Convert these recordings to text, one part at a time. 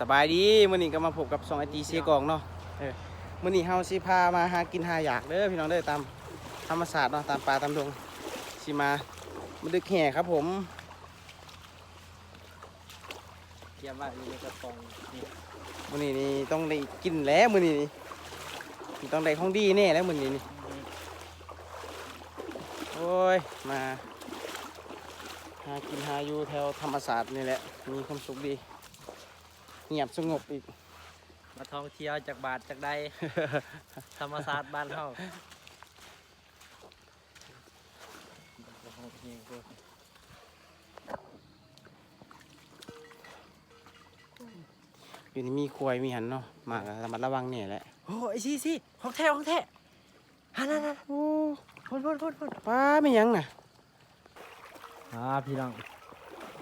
สบายดีมื้อนี้ก็มาพบกับสองไอตีเสียกองเนาะเออมื้อนี้เฮาสิพามาหากินหาอยากเด้อพี่น้องเด้อตามธรรมศาสตร์เนาะตามป่าตามดงสิมามาดึกแห่ครับผมเตรียมไว้อยู่ในกระป๋องนี่มื้อนี้นี่ต้องได้กินแล้วมื้อนี้นี่ต้องได้ของดีแน่แล้วมื้อนี้นี่โอ้ยมาหากินหาอยู่แถวธรรมศาสตร์นี่แหละมีความสุขดี เงียบสงบอีก มาท่องเที่ยวจากบาทจากใด ธรรมศาสตร์บ้านเฮาอยู่นี่มีควายมีหันเนาะหมากระมัดระวังเนี่ยแหละโอ้ไอ้สิสิของแท้ของแท้ฮันนั่นนั่นโอ้พ่นพ่นพ่นพ่นป้าไม่ยังน่ะอ่าพี่น้อง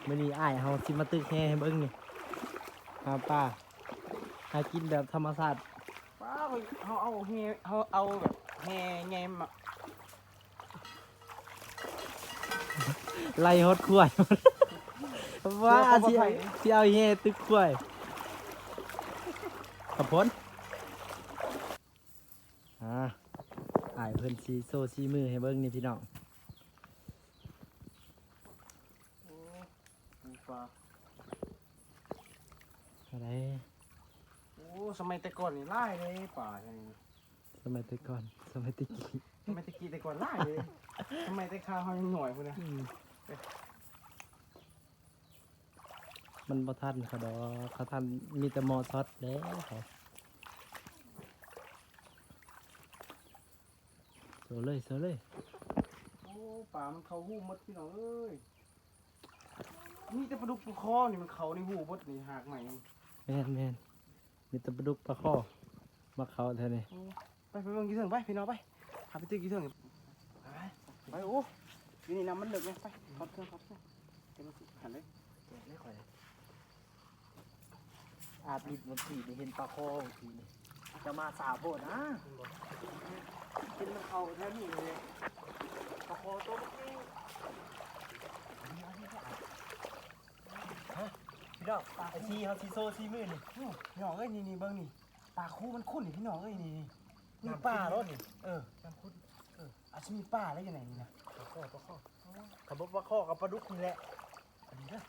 มื้อนี้อ้ายเฮาสิมาตึกแห่ให้เบิ่งนี่ หาป้าหากินแบบธรรมศาสตร์ป้าเขาเอาเฮเขาเอาแบบแฮไงมาไล่ฮดขวายว่าสิเอาสิเอาแห่ตึกขวายขอบพ้นอ่าอ้ายเพิ่นสิโซซีมือให้เบิ่งนี่พี่น้อง อะไร โอ้ สมัยแต่ก่อนนี่ไล่เลยป่าไงสมัยแต่ก่อนสมัยตะกี้สมัยแตะกี้แต่ก่อนไล่เลยสมัยแต่ข้าวเขายังหน่อยพุ่นนะมันบ่ทันเขาดอกเขาทันมีแต่มอซอดแล้วเขาโซเลยโซเลยโอ้ป่ามันเขาหูหมดพี่น้องเอ้ยมีแต่ปลาดุกปลาคอนี่มันเขาในหูบดนี่หากใหม่แม่นแม่น มีแต่ปลาดุกปลาข้อมาเขาแท่นี้ไปไปเบิ่งกี่เถิงไปพี่น้องไปพาไปตื้อกี่เถิงไปไปโอ้อยู่นี่น้ำมันเลึกไหมไปถอดเครื่องถอดเครื่องเดี๋ยวมันสิหันเลยไม่ค่อยอาบลิดวันสี่ได้เห็นปลาข้อทีนี่จะมาสาวโพดนะกินมันเขาแท้นี่เลยปลาคอตัวนี้ พี่น้องไอซีเขาซีโซซีมือนี่พี่น้องเอ้ยนี่นี่เบิ่งนี่ปลาคูมันคุ้นนี่พี่น้องเอ้ยนี่นี่นี่น้ำป่าป่ารรถถนี่เออน้ำคุ้นเอออาจจะมีป่าแล้วยังไงนี่นะปลาข้อปลาข้อขับรถปลาข้อกับปลาดุกนี่แหละอันนี้เด้อ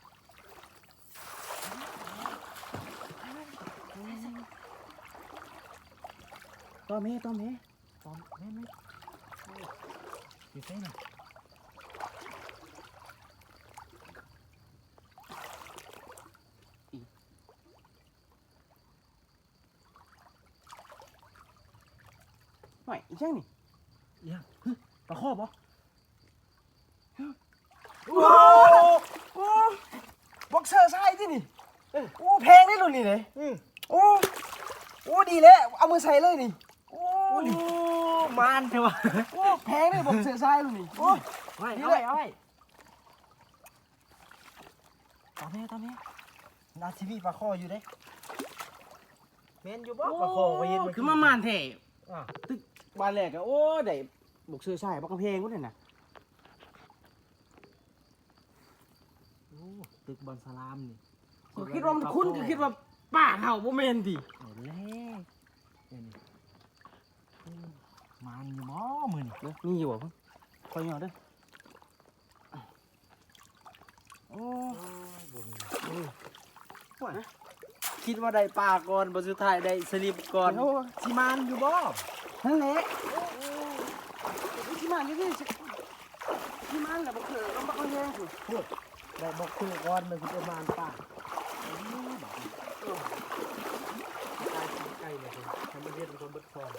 ตัวเมตัวเมตอนแม่นไหมอยู่ใช่ไหม หน่อยอีกยังนี่ยังปลาคอบ่โอ้โอ้บ็อกเซอร์ใช่ที่นี่โอ้แพงได้รุ่นนี่เลยอืมโอ้โอ้ดีแล้วเอามือใส่เลยนี่โอ้โอ้นี่มานเถอะวะโอ้แพงเลยบ็อกเซอร์ใช่รุ่นนี่โอ้ไว้นี่เอาแหไว้ละเอาไว้ตอนนี้ตอนนี้นาทีวีปลาคออยู่เด้เมนอยู่บ่ปลาคอก็เย็นคือมามานแท้อะตึก บ้านแรกอะโอ้ได้บ็อกเซอร์ใช่บักกำแพงกูเนี่ยนะโอ้ตึกบอลสลามนี่ก็คิดว่ามันคุ้นก็คิดว่าป้าเห่าบ่แม่นติเอาแล้วเนี่ยนี่โอ้มันอยู่บ่มือนี่เด้อมีอยู่บ่เพิ่นคอยยอเด้อโอ้บุญว่านะคิดว่าได้ปลาก่อนบนสุดท้ายได้สลิปก่อนโอ้สิมานอยู่บ่ นั่นแหละที่มันนี่ที่ที่มันน่ะบ่เคยก็บักกำแพงพุ่นได้บอกคือก่อนมันสิประมาณปลาตายใกล้เลยทำมันเรียนเป็นคนเบิดคอน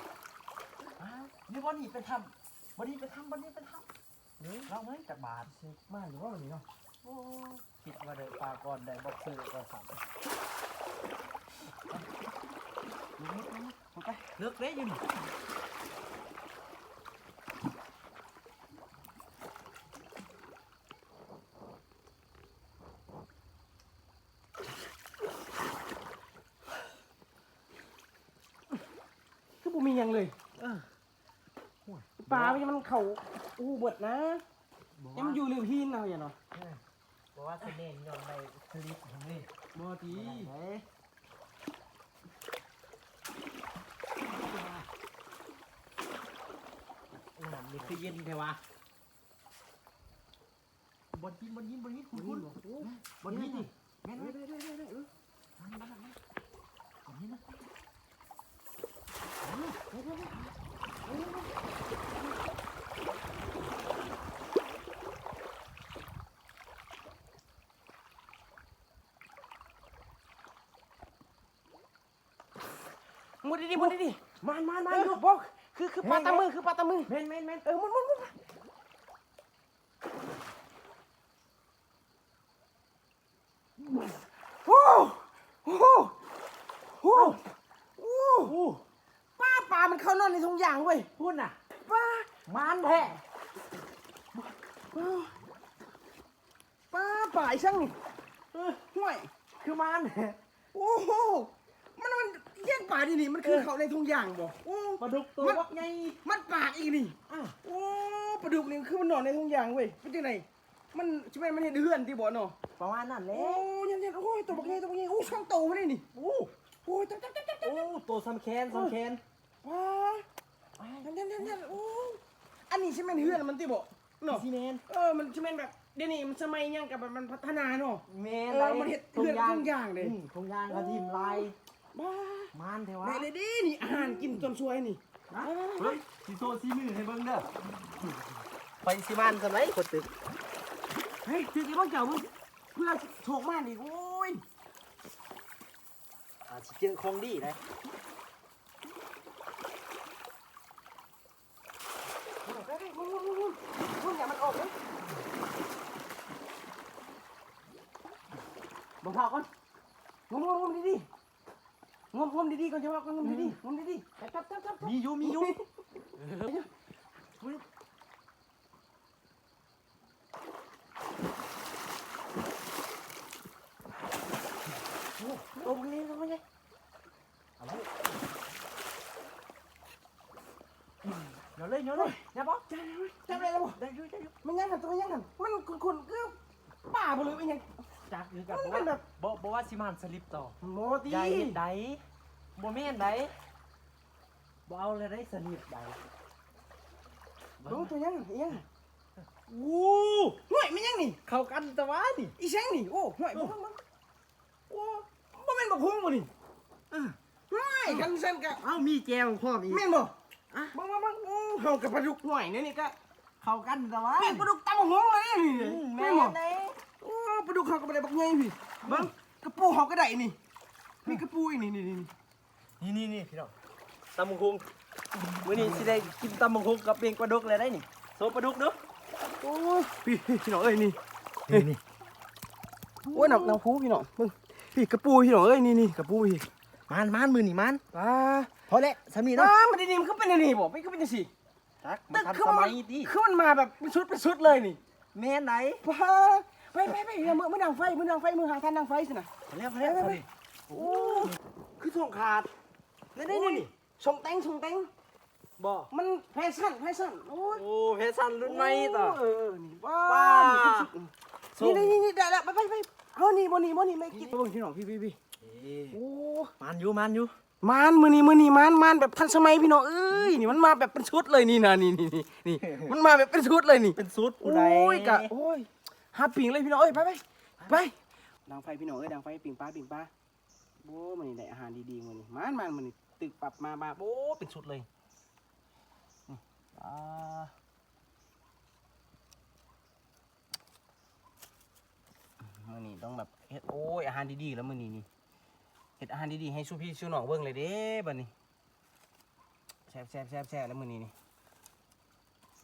นี่วันนี้เป็นทำวันนี้เป็นทำวันนี้เป็นทำนี่เราไม่จากบาทมาหรือว่าแบบนี้เนาะโอ้ คิดว่าได้ปลาก่อนได้บอกซื้อก่อนสามเอาไปเลือกได้อยู่นี่คือบ่มีหยังเลยเออปลามันมันเข้าอู้เบิดนะบอกยังมันอยู่ริมหินเอาอย่าเนาะ บอกว่าเคะแนนยอมไปคลิปของนี่บอดีเฮ้ยน้ำนี่คือเย็นใช่ปะบอลยินบอลยินบอลยินคุณคุณบอลยินดิแม่นเลยได้ได้ได้ได้เออมามามาบอลยินนะเฮ้ยเมุดดิมุดดิมันมันมามันดูบอกคือคือปลาตามือคือปลาตามือแม่นแม่นแม่นเออมุดมุดมุดโอ้โหโอ้โห โอ้ ป้าปลามันเข้านอนในทุ่งยางเว้ย พุ่นน่ะ ป้า มันแท้ ป้าป่าไอ้ช่างนี่ เออ ห่วย คือมันแท้ โอ้โหมันมันแยกป่าดินี่มันคือเขาในทุ่งยางบ่โอ้ ปลาดุกตัวบักใหญ่มันปากอีกนี่อะโอ้ปลาดุกนี่คือมันนอนในทุ่งยางเว้ยเป็นจังไงมันใช่ไหมมันเห็นเหือนที่บ่เนาะประมาณนั้นแหโอ้ละยันยันโอ้ยตัวบักใหญ่ตัวบักใหญ่โอ้ช่างโตมาเลยนี่โอ้โอ้ยจับจับจับจับจับโอ้ตัวสำแคนสำแคนว้ายันยันยันยันโอ้อันนี้ใช่ไหมเหือนมันที่บ่เนาะซีเมนเออมันใช่ไหมแบบเดี๋ยวนี้มันสมัยยังกับมันพัฒนาเนาะเมนเออมันเฮ็ดเฮือนทุ่งยางเด้อืมทุ่งยางกระทิมลาย บ้ามันแท้วะได้เลยดินี่อาหารกินจนช่วยนี่นะเฮ้ยสีโซซีมือให้เบิ่งเด้อไปสิมันสมัยคนตึกเฮ้ยคือที่บ้านเก่ามึงเพื่อโฉกมากดิโอ้ยอาจสิเจอของดีนะได้ได้มึงมึงมึงมึงมึงอย่ามันออกเลยบอกพาก่อนงมงมงมดีๆ งมงมดีๆก่อนจะว่างมดีๆงมดีๆจับจับจับจับมีอยู่มีอยู่โอ้มึงนี่มึงนี่เดี๋ยวเลยเดี๋ยวเลยอย่าบอกจับจับอะไรแล้วบ่ได้อยู่ได้อยู่มันยังหันตัวมันยังหันมันคุณคือป่าบ่เลยมันยังจักอยู่กันมันเป็นแบบ บ่บ่ว่าสิมันสลิปต่อโมตีใหญ่ใดบ่แม่นใดบ่เอาเลยได้สลิปใดดูตัวยังอียังวู้ห่วยมันยังนี่ เข้ากันแต่ว่านี่ อีแซงนี่ โอ้ห่วยบ่มันโอ้บ่แม่นบ่พุ่งบ่นี่ห่วยกันซั่นกะเอ้ามีแจวพร้อมอีกแม่นบ่อะบังบังบังโอ้เฮากับปลาดุกห่วยนี่นี่ก็เข้ากันแต่ว่าแม่นปลาดุกตำหงเลยนี่อืมแม่แม่นนบ่เด้โอ้ ปลาดุกเฮาก็บ่ได้บักใหญ่พี่เบิ่งกระปูเฮาก็ได้นี่มีกระปูอีกนี่นี่นี่นี่นี่นี่พี่น้องตำบักหุงมื้อนี้สิได้กินตำบักหุงกับเปียงปลาดุกเลยได้นี่โซปลาดุกเด้อโอ้พี่พี่น้องเอ้ยนี่นี่นี่โอ้ยหนักหนักหูพี่น้องมึงพี่กระปูพี่น้องเอ้ยนี่นี่กระปูพี่มันมันมือนี่มันปลาพอแล้วสามีน้เนาะมันดีๆมันก็เป็นอย่างนี้บ่ไม่ก็เป็นจังซี่จักแต่มันคือทำสมัมันยดีคือมันมาแบบเป็นชุดเป็นชุดเลยนี่แม่นไหนปลา ไปไปไปเดี๋ยวมือมือดังไฟมือดังไฟมือหาทานดังไฟสินะพอแล้วพอแล้วสามีโอ้คือส่งขาดนี่นี่นี่ชงแตงชงแตงบ่มันแฟชั่นแฟชั่นโอ้ยโอ้เพชรสันรุ่นใหม่ต่อเออเออนี่ว้าว้านี่นี่นี่นี่ได้แล้วไปไปไปเอานี่บ่นี่บ่นี่ไม่กินเบิ่งพี่น้องพี่พี่พี่โอ้มันอยู่มันอยู่มานมือนี่มือนี่มานมานแบบทันสมัยพี่น้องเอ้ยนี่มันมาแบบเป็นชุดเลยนี่นะนี่นี่นี่นี่มันมาแบบเป็นชุดเลยนี่เป็นสูตรโอผู้ใด้ยกะโอ้ย หาปิ่งเลยพี่น้องเอ้ยไปไปไปดังไฟพี่น้องเอ้ยดังไฟปิ่งปลาปิ่งปลาโอ้มันนี่ได้อาหารดีๆมันนี่มานมันมันนี่ตึกปรับมามาโอ้เป็นชุดเลยนี่อ่ามันนี่ต้องแบบเฮ็ดโอ้ยอาหารดีๆแล้วมันนี่นี่เฮ็ดอาหารดีๆให้สู้พี่สู้น้องเบิ่งเลยเด้บัดนี้แซ่บแซ่บแซ่บแซ่บแล้วมันนี่นี่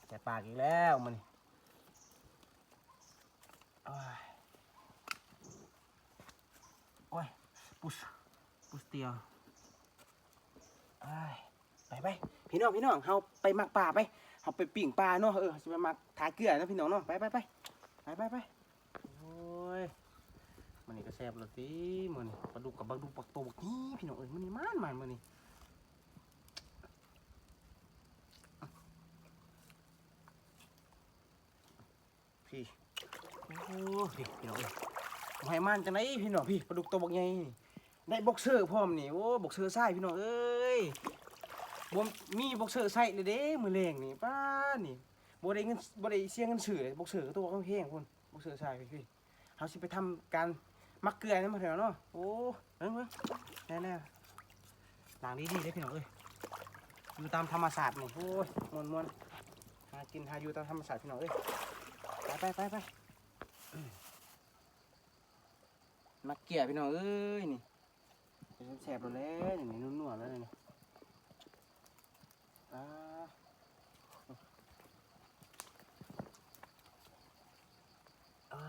แซ่บปากอีกแล้วมันนี่ โอ้ยโอ้ยปุสปุสเตียวโอ้ยไปไปพี่น้องพี่น้องเฮาไปมักป่าไปเฮาไปปิ่งปลาเนาะเออสิไปมักทาเกลือนะพี่น้องเนาะไปไปไปไปไปไปโอ้ยมันนี่ก็แซ่บและติมันนี่ปลาดุกกับปลาดุกปักโตบักนี่พี่น้องเอ้ยมันนี่มันมันมันนี่พี่ โอ้พี่พี่น้องเอ้ยหอยมันจังไหนพี่น้องพี่ปลาดุกตัวบักใหญ่นี่ได้บ็อกเซอร์พร้อมนี่โอ้บ็อกเซอร์ทรายพี่น้องเอ้ยบ่มีบกเสือใส่เลยเด้มือแรงนี่ป้านี่บ่ได้เงินบ่ได้เสียเงินซื้อเลยบกเสือก็ตัวเขาแพงพุ่นบกเสือใส่พี่ๆเฮาสิไปทำการมักเกลือนั่มาเถอะเนาะโอ้เบิ่งเบิ่งแน่ๆล้างดีเด้พี่น้องเอ้ยอยู่ตามธรรมศาสตร์นี่โอ้ยม่วนๆหากินหาอยู่ตามธรรมศาสตร์พี่น้องเอ้ยไปไปไปไปอืม มักเกลือพี่น้องเอ้ยนี่แสบๆแล้วแหละนี่นุ่มๆแล้วนี่อ่า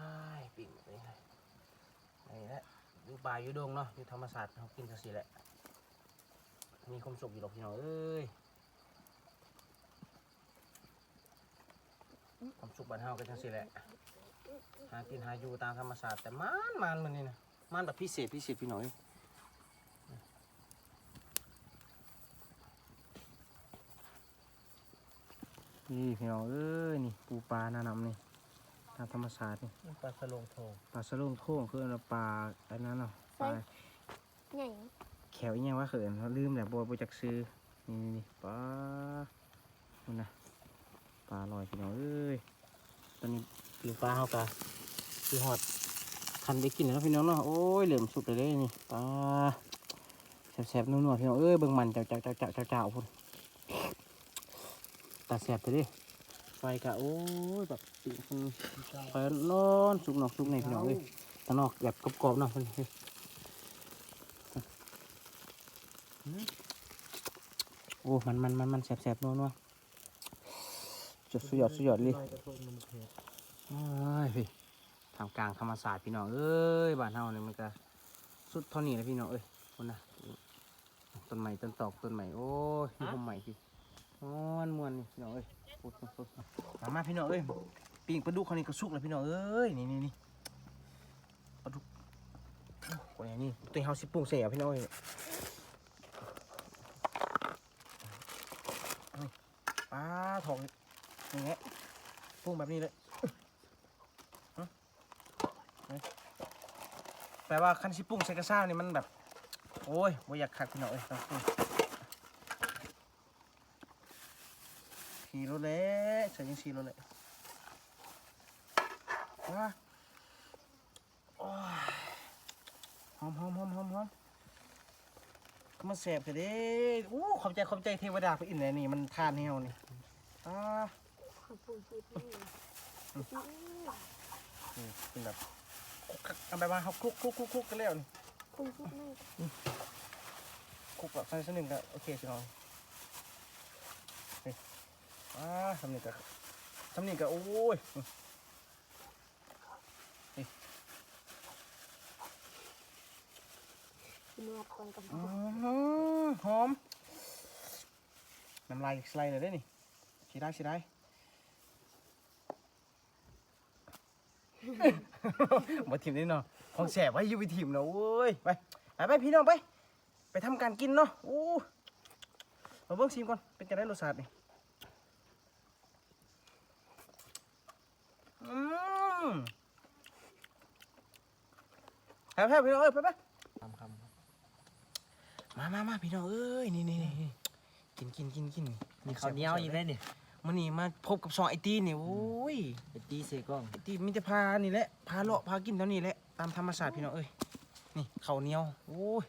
ปิ่งไปเลยนี่แหละอยู่ป่าอยู่ดงเนาะอยู่ธรรมศาสตร์เขากินจังสิแหละมีความสุขอยู่หรอกพี่น้องเอ้ยความสุขบ้านเฮาก็จังสิแหละหากินหาอยู่ตามธรรมศาสตร์แต่มันมันมันนี่นะ มันแบบพิเศษพิเศษพี่น้องเอ้ยนี่พี่น้องเอ้ยนี่ปูปลาหน้าน้ำนี่ตามธรรมชาตินี่ปลาสลงโทงปลาสลุงโท่งคือเอาปลาอันนั้นเนาะปลาใหญ่แขวอีหยังว่าเขินเขาลืมแหละบัวบัจักซื้อนี่นี่นี่ปลานี่นะปลาลอยพี่น้องเอ้ยตอนนี้ปีปลาเขากะคือหอด คันได้กินแล้วพี่น้องเนาะโอ้ยเหลือมสุดเลยเด้นี่ปลาแซ่บๆนัวๆพี่น้องเอ้ยเบิ่งมันเจ้าเจ้าเจ้าเจ้าเจ้าเจ้าพุ่นตาแซ่บไปดิไฟกะโอ้ยแบบปีกมันไฟร้อนสุกนอกสุกในพี่น้องเอ้ยตางนอกแบบกรอบๆเนาะเพิ่นเฮ้ยโอ้มันมันมันมันแสบๆนัวนัวจุดสุดยอดสุดยอดเลยลอยกระทงมันเผ็ดโอ้ยพี่ ทำกลางธรรมศาสตร์พี่น้องเอ้ยบ้านเฮาเนี่ยมันก็สุดเท่านี้นะพี่น้องเอ้ยคนนะต้นใหม่ต้นตอกต้นใหม่โอ้ยมีต้นใหม่พี่ม้วนม้วนนี่พี่น้องเอ้ยปุ๊บปุ๊บปุ๊บมามาพี่น้องเอ้ยปิ้งปลาดุกเขานี่ก็สุกแล้วพี่น้องเอ้ยนี่นี่นี่ปลาดุกโอ้ยนี่ตัวเฮาสิปรุงเสียพี่น้องเอ้ยนี่ปลาทองนี่แหละปรุงแบบนี้เลย แปลว่าคันชิปรุงใส่กระซ่านี่มันแบบ โอ้ยบ่อยากขัดพี่น้องเอ้ยต้องปรุงขี่รถเละใส่ยังขี่รถเละว้าโอ้ยหอมหอมหอมหอมหอมมันแสบกันเด้อู้ขอบใจขอบใจเทวดาพระอินทร์เลยนี่มันทานเฮวนี่อ่าขอบคุณที่พี่นี่เป็นแบบคลุกคลัก เอาไปมาเขาคลุกคลุกคลุกคลุกกันแล้วนี่คุณพูดไม่คุกแบบสักหนึ่งก็โอเคสิน้องนี่อ่าทำนี่ก็ทำนี่ก็โอ้ยนวดก่อนกับอื้อหือหอมน้ำลายสไลด์เลยได้นี่ชิได้ชิได้ มาทีมนี่เนาะของแสบไว้อยูไปทีมเนาะโอ้ยไปไปไปพี่น้องไป ไปทำการกินเนาะโอ้มาเบิ้งชิมก่อนเป็นจะได้รสชาตินี่อืมแพ้แพ้พี่น้องเอ้ยไปไปคำคำมามามาพี่น้องเอ้ยนี่นี่นี่กินกินกินกินมีข้าวเหนียวอีกได้นี่ มันนี่มาพบกับสองไอตีนี่โอ้ยไปตีเสกล้องไอตีมิจะพานี่แหละพาเลาะพากินเท่านี้แหละตามธรรมศาสตร์พี่น้องเอ้ยนี่ข้าวเหนียวโอ้ย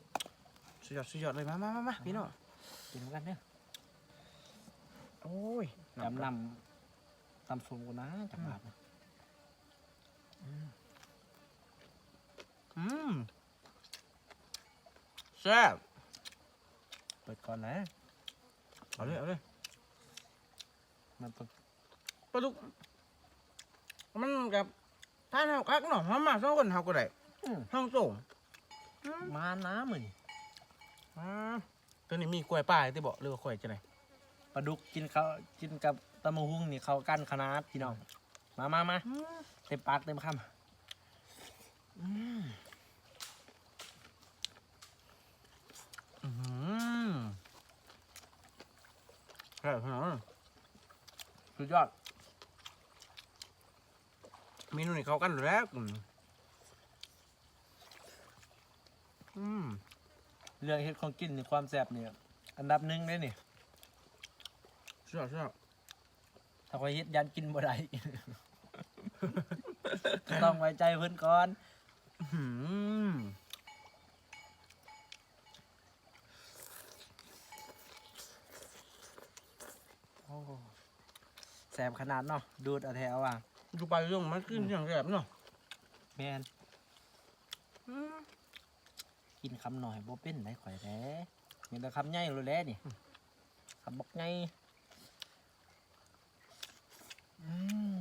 สุดยอดสุดยอดเลยมามามามาพี่น้องกินกันเนี่ยโอ้ยจำนำตำส้มกูนะจังหวัดนะอืมแซ่บเปิดก่อนนะเอาเลยเอาเลย มันต้องปลาดุกมันกับท่านเฮาคักเนาะมามาสองคนเฮาก็ได้อืมห้องส่งมาน้ำมือนี่อ่าตัวนี้มีกล้วยป้ายที่บอกหรือว่าข่อยจะไหนปลาดุกกินเขาวกินกับตะมะฮุ่งนี่เขากันขนาดพี่น้อง มามามาเต็มปากเต็มคอืมอืมแซ่บขนาดนั้นำ สุดยอดเมนูนี้เข้ากันอยู่แล้วอืมอืมเรื่องเฮ็ดของกินนี่ความแซ่บเนี่ยอันดับหนึ่งเลยนี่ชอบชอบถ้าคอยเฮ็ดยันกินบ่ได้ ต้องไว้ใจเพิ่นก่อนหืมโอ้ แสบขนาดเนาะดูดเอาแถวว่ะดูไปเรื่องมันขึ้นอย่างแสบเนาะแมนกินคำหน่อยบ่เป็นได้ข่อยแท้มีแต่คำใหญ่โลดแล้นี่คำบอกใหญ่อืม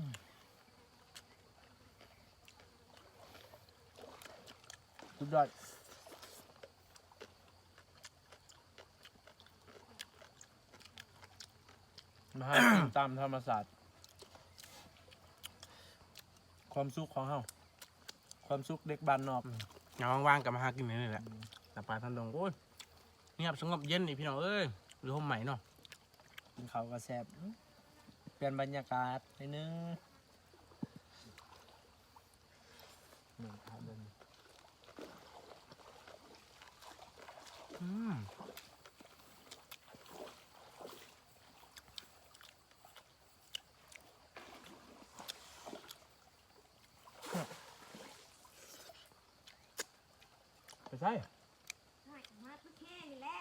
สุดยอด มาให้กินตามธรรมศาสตร์ ความสุขของเฮาความสุขเด็กบ้านนอกงานว่างๆกลับมาหากินนี่แหละแต่ปลาทันดงโอ้ยเงียบสงบเย็นนี่พี่น้องเอ้ยหรือห้องใหม่เนาะกินข้าวก็แซ่บเปลี่ยนบรรยากาศในดนึงนี่ครับเบิ่งอืม ไปใช่มาทุกแค่นี่แหละ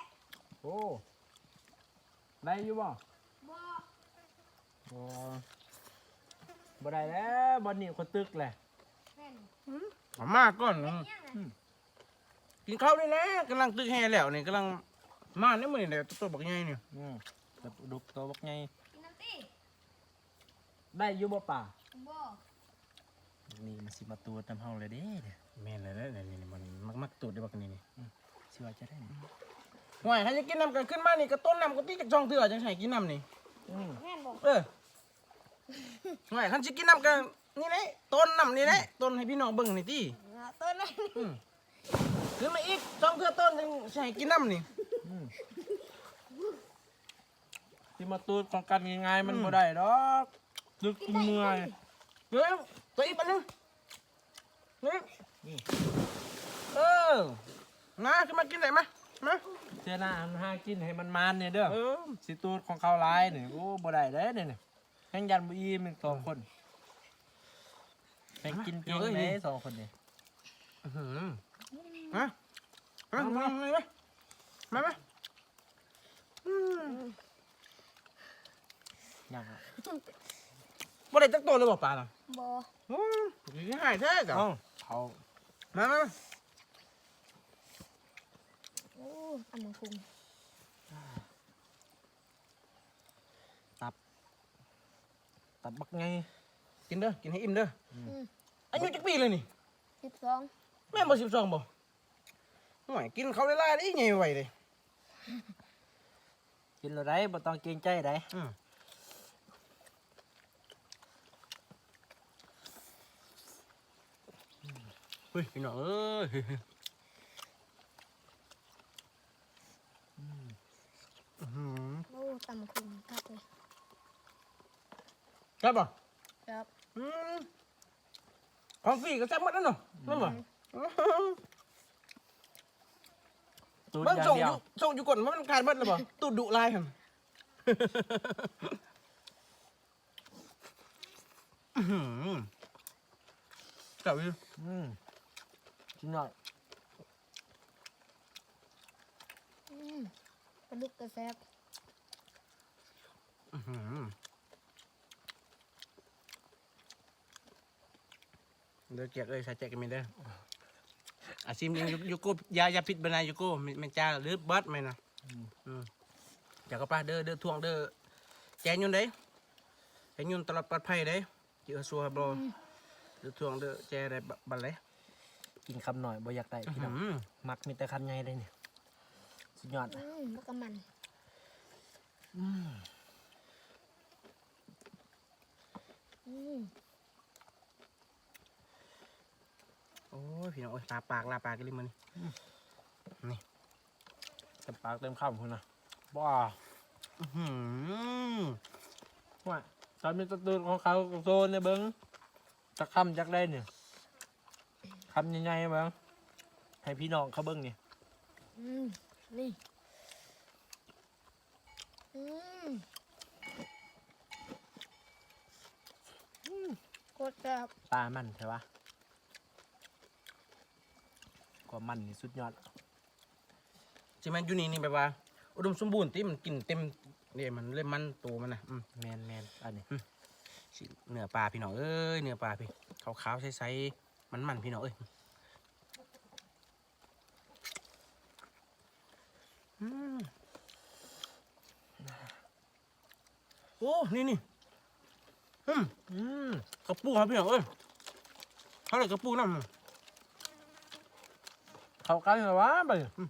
โอ้ได้อยู่บ่บ่บ่บ่ได้แล้วบ่นี่คนตึกแหละแม่นขอมากก่อนยังไงกินข้าวนี่แหละกำลังตึกแห่แล้วนี่กำลังมาเนี่ยมือนี่เดี๋ยวตัวบักใหญ่นี่อืมแบบดุกตัวบักไงกินน้ำตีได้อยู่บ่ป่าบ่ นี่มันสิมาตัวตำเฮาเลยเด้เนี่ยแม่นเลยนะนี่นี่มันมักมักตูดได้บักนี่นี่สิว่าจะได้นี่ห่วยใครจะกินน้ำกันขึ้นมานี่ก็ต้นน้ำก็ตีจากช่องเถื่อจังใส่กินน้ำนี่อืมแม่นบ่เออห่วยคันจะกินน้ำกันนี่แหละต้นน้ำนี่แหละต้นให้พี่น้องเบิ่งนี่ตีอ่าต้นนั้นขึ้นมาอีกช่องเถื่อต้นจังใส่กินน้ำนี่อืมสิมาตูดของกันง่ายๆมันอืมบ่ได้ดอกดึกเมื่อยเดี๋ยว ตัวอีกปันนึงนี่นี่เออนะขึ้นมากินไหนมามาเจ้าหน้าอันหากินให้มันมันเนี่ยเด้อเออสิตูดของเขาหลายนี่โอ้บ่ได้เด้เนี่ยนี่แข่งยันบ่อีมอีกสองคนแข่งกินเก่งเด้สองคนนี่อื้อหือมามามามามามามาอืมยังอะบ่ได้จักตัวเลยบ่ปลาน่ะบ่โอ้ ยสิหายแท้จ้ะเอ้าเขามามามาโอ้ตำบักหุ่งตับบักไง กินเด้อกินให้อิ่มเด้ออืมอายุจักปีเลยนี่สิบสองแม่นบ่สิบสองบ่ห่วยกินเขาวได้ล่ได้ไงไวเลยกินแล้วได้บ่ต้องเกรงใจได้อืม ฮ้ยพี่น้องเอ้ยอื้อหือโอ้ตำบักหุ่งครับเลยครับบ่ครับอืมของฟรีก็แซ่บหมดแล้วเนาะนั่นบ่ตูดเบิ่งอย่างส่งเดีอยวยู่ส่งอยู่ก่อนว่ามันขาดหมดแล้วบ่ตูดดุลายหั่นอื้อหือเจ้าอยู่อืม กินหน่อยอืมปลาดุกกระแซบอื้อหือเดี๋ยวแจกเลยใส่แจกกันไม่ได้ออาซิมยังยูยูโกยายาพิษบรรณายูโกไม่ไม่จ้าหรือบัสไหมนะอืมอยากก็ป้าเด้อเด้อทวงเด้อแจงยุนเด้แจงยุนตลอดปลอดภัยเด้เจอสัวบอเด้อทวงเด้อแจได้บบัลเลย กินคำหน่อยบ่อยากได้อื้อพี่หืน้องอมักมีแต่คันใหญ่เลยเนี่ยสุดยอดอืมแล้วก็มันอืมโอ้ยพี่น้องโอ้ยลาปากลาปากกันเลยมันนี่เต็มปากเต็มคำคุณนะบ้าอื้อหือว่าตอนมีตัวตูนของเขาโซนเนี่ยเบิ้งจะคำจักได้เนี่ย คำใหญ่ๆเบิ้งให้พี่น้องเขาเบิ้งเนี่ยอืมนี่ อืมโคตรแซ่บปลามันใช่ปะความมันนี่สุดยอดใช่ไหมอยู่นี่นี่แบบว่า อุดมสมบูรณ์ที่มันกินเต็มเนี่ยมันเล่มมันตัวมันนะอืมแมนแมนอันนี้สิเนื้อปลาพี่น้องเอ้ยเนื้อปลาพี่ขาวๆใสๆ มันๆพี่น้องเอ้ยโอ้ นี่นี่อืมอืมกระปูครับพี่น้องเอ้ยเขาเลยกระปูน้ำเขากันเหรอวะไปอืม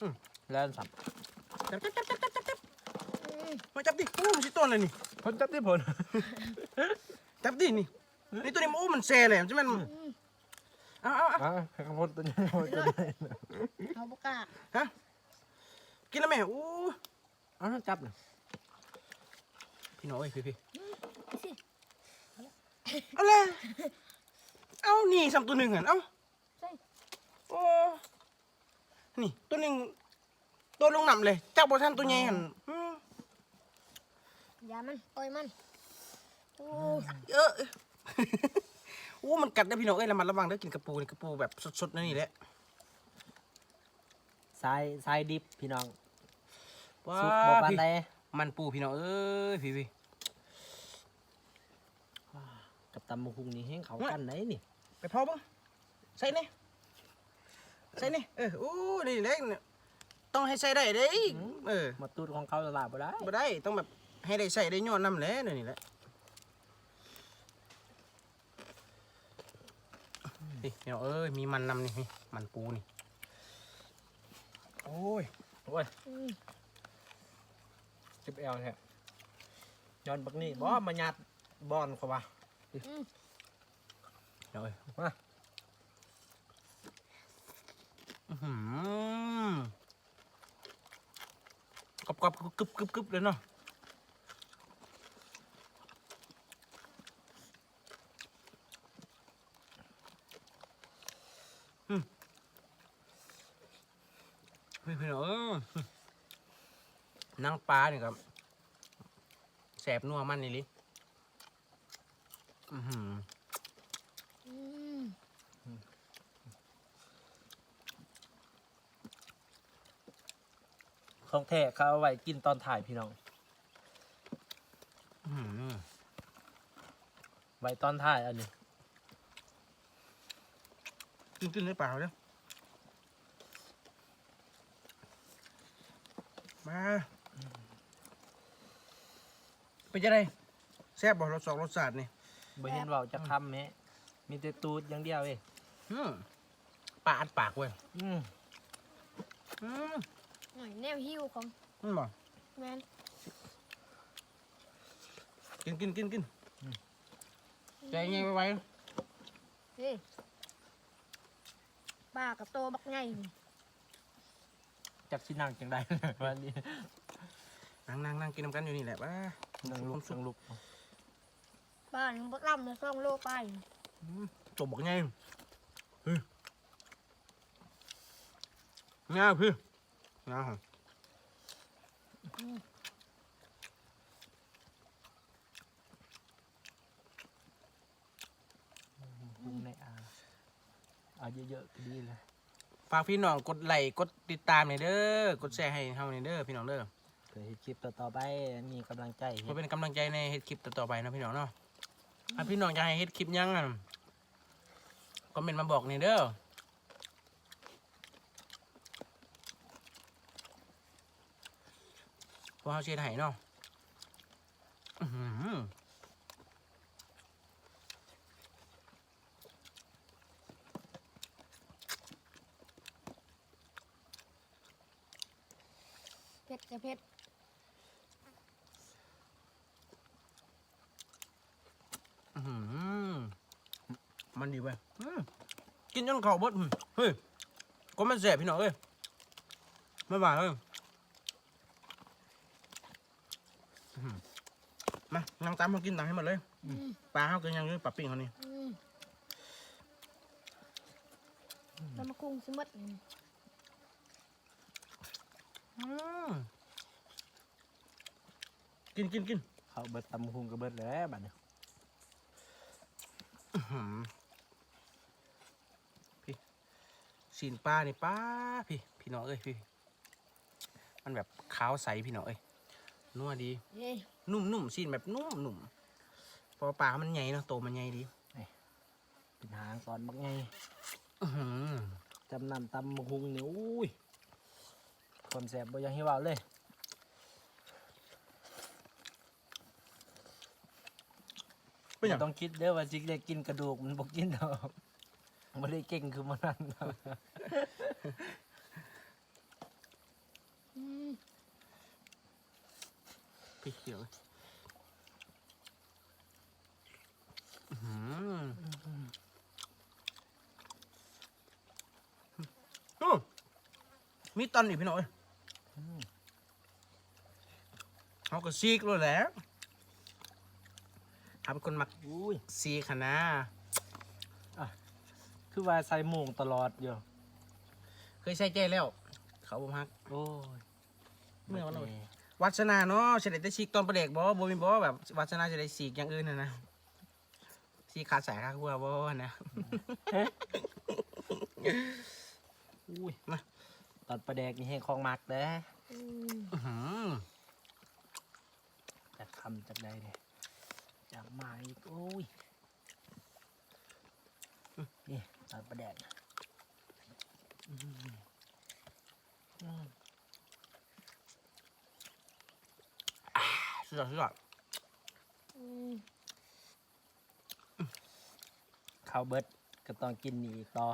อืมแล้วสับจับจับจับจับจับจับมาจับดิโอ้มันชิต้นเลยนี่ผลจับที่ผล จับดินี่นี่ตัวนี้มันโอ้มันแซ่เลยใช่ไหมมันอืมเอาเอาเอาอะให้ข้าวโพดตัวนี้ข้าวโพดตัวนี้เอาปากกาฮะกินแล้วแม่โอ้เอาน้ำจับหน่อยพี่น้องเอ้ยพี่พี่สิเอาเลยเอานี่สามตัวหนึ่งอะเอาใส่โอ้นี่ตัวหนึ่งตัวลงน้ำเลยเจ้าบ่ทันตัวใหญ่หันอืมอย่ามันปล่อยมัน โอ้เออโอ้มันกัดได้อพี่น้องเอ้ยระมัดระวังเด้อกินกระปูนี่กระปูแบบสดๆนั่นนี่แหละทรายทรายดิบพี่น้องว้าซุปบ่ปานพี่ใดมันปูพี่น้องเอ้ยพี่พี่กับตำมะคุงนี่แห้งเขากันไหนนี่ไปพอบ้างใส่นี่ใส่นี่เออโอ้นี่เล็กเนี่ยต้องให้ใส่ได้เด้ยเออมาตูดของเขาตลาดบ่ได้บ่ได้ต้องแบบให้ได้ใส่ได้ย้อนน้ำแหล้วนี่แหละ นี่เดี๋ยวเอ้ยมีมันนำนี่นี่มันปูนี่ โอ้ยโอ้ยอืมจิบเอลแท้ย้อนบักนี่บ่มายัดบอนเขาว่าเดี๋ยวเอ้ยมาอื้อหือกรอบกรอบกรึบกรึบกรึบเลยเนาะอืมเฮ้ยพี่น้องเอ้ย นางปลาเนี่ยครับแสบนัวมันนี่ลิอือหืออืมของแท้เขาเอาไว้กินตอนถ่ายพี่น้อง อื้อหือไว้ตอนถ่ายอันนี้ กินกินได้เปล่าเนี่ยมา เป็นยังไงแซ่บบ่รสสองรสชาตินี่บ่เห็นเว่าจะคำแม้มีแต่ตูดอย่างเดียวเองอืมปลาอัดปากเว้ยอืมอืมหน่อยแนวหิวของอืมบ่แมนกินกินกินกินใจเงี้ยไว้ไว้เฮ้ยป้ากับโตบักไงนี่จักสินั่งจังได้ วันนี้นั่งนั่งนั่งกินน้ำกันอยู่นี่แหละป้า นั่งลุกนั่งลุกป้าหนึ่งบักล่ำเลยสองโลไปจบบอกไงเฮ้ยง่ายพี่ง่ายลุกในอาเอาเยอะๆก็ดีเลย ฝากพี่น้องกดไลค์กดติดตามหน่อยเด้อ กดแชร์ให้เฮาหน่อยเด้อพี่น้องเด้อ เพื่อให้คลิปต่อๆไปมีกำลังใจเพื่อเป็นกำลังใจในเฮ็ดคลิปต่อๆไปนะพี่น้องเนาะถ้าพี่น้องอยากให้เฮ็ดคลิปหยังอะคอมเมนต์มาบอกหน่อยเด้อพวกเฮาเชียร์ให้เนาะอื้อหือเผ็ดจะเผ็ด อื้อหือ มันดีเว้ยอืมกินจนเข่าเบดอืมเฮ้ยก็มันแสบพี่น้องเอ้ยไม่ไหวเอ้ยอื้อหือมานั่งตามเขากินตังให้หมดเลยอืม ปลาเขากินยังอยู่ปลาปิ้งเขานี่อืมตำมะคุงสมัดนี่อืมกินกินกินเขาเบิดตำหุงก็เบิดแล้วบัดนี้อื้อหือพี่ สีนปลานี่ป้าพี่พี่น้องเอ้ยพี่ มันแบบขาวใสพี่น้องเอ้ยนัวดีเฮ้ยนุ่มๆสีนแบบนุ่มๆเพอปลามันใหญ่เนาะโตมันใหญ่ดีเป็นหางตอนบักไงอื้อหือจำนำตำหุงนี่อุ้ยความแสบบ่อยังให้เว่าเลยเป็นอย่างต้องคิดเด้อว่าจิกได้กินกระดูกมันบ่กินดอก บ่ได้เก่งคือมันนั่นดอกอืมพี่เขียวอื้อหือโอ้มีตอนอีกพี่น้องเอ้ยเขาก็ซีกเลยแหล้วทำคนมักอุ้ยซีขนา คือว่าใส่โมงตลอดอยู่เคยใส่ใจแล้ว เขาบ่มักโอ้ยเมื่อวันนั้นวัฒนาเนาะเฉลยแต่ซีกตอนประเด็กบ่บ่มีบ่แบบวัฒนาจะได้ซีกอย่างอื่นนะนะซีกขาดสายขาคัวบ่นะอุ้ยมาตอนประแดกนี่ให้ของมักเด้ออืมอื้อหือจากคำจากใดเนี่ยจากมาอีกโอ้ยนี่ ตอนประแดกอืมอืมสุดยอดสุดยอดข้าวเบิดก็ต้องกินนี่ต่อ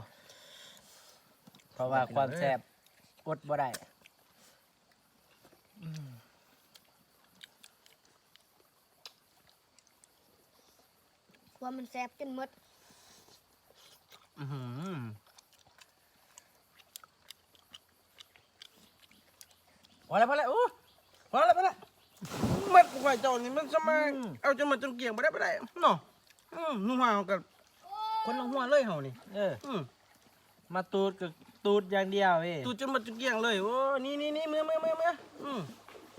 เพราะว่าความแซ่บอดบ่ได้ว่ามันแสบจนมด อื้อหือพอแล้วพอแล้วโอ้พอแล้วพอแล้วมันกูไปเจ้านี่มันสมัยอืมเอาจนมาจนเกลี่ยงไปได้ไปได้เนาะอืมนุ่มห่าวกับคนละหัวเลยเฮานี่เอออืมมาตูดกับตูดอย่างเดียวเว้ยตูจนมาจนเกลี่ยงเลยโอ้นี่นี่นี่มือมือมือมืออืม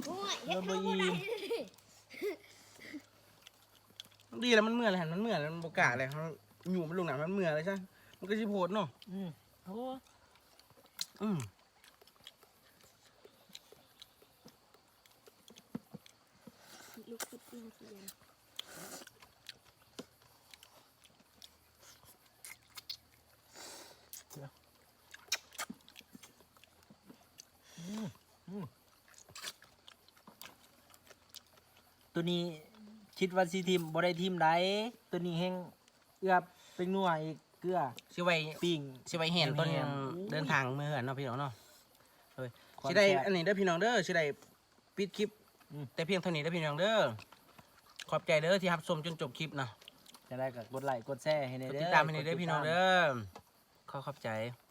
โอ้ยเฮ็ดบ่เอาบ่อิ่ได้มดีแล้วมันเมื่อยเลยหันมันเมื่อยแล้วมันบกล้าเลยเขาอยู่มันลงหนังมันเมื่อยเลยใช่ มันก็สิโพดเนาะอืมโอ้อืมลูกคิดจริงเสียงตัวนี้คิดว่าสิทีมบ่ได้ทีมใดตัวนี้แห้งเอื้อบเป็นนัวอีก เกลือสิไว้ปิ้งสิไว้เห็นต้นแม่นเดินทางเมื่อเนาะพี่น้องเนาะความสิได้แซ่บอันนี้เด้อพี่น้องเด้อสิได้ปิดคลิปอืมแต่เพียงเท่านี้เด้อพี่น้องเด้อขอบใจเด้อที่รับชมจนจบคลิปนะจะได้กับกดไลค์กดแชร์ให้ในกดเด้อติดตามให้ในเด้อพี่น้องเด้อขอขอบใจอ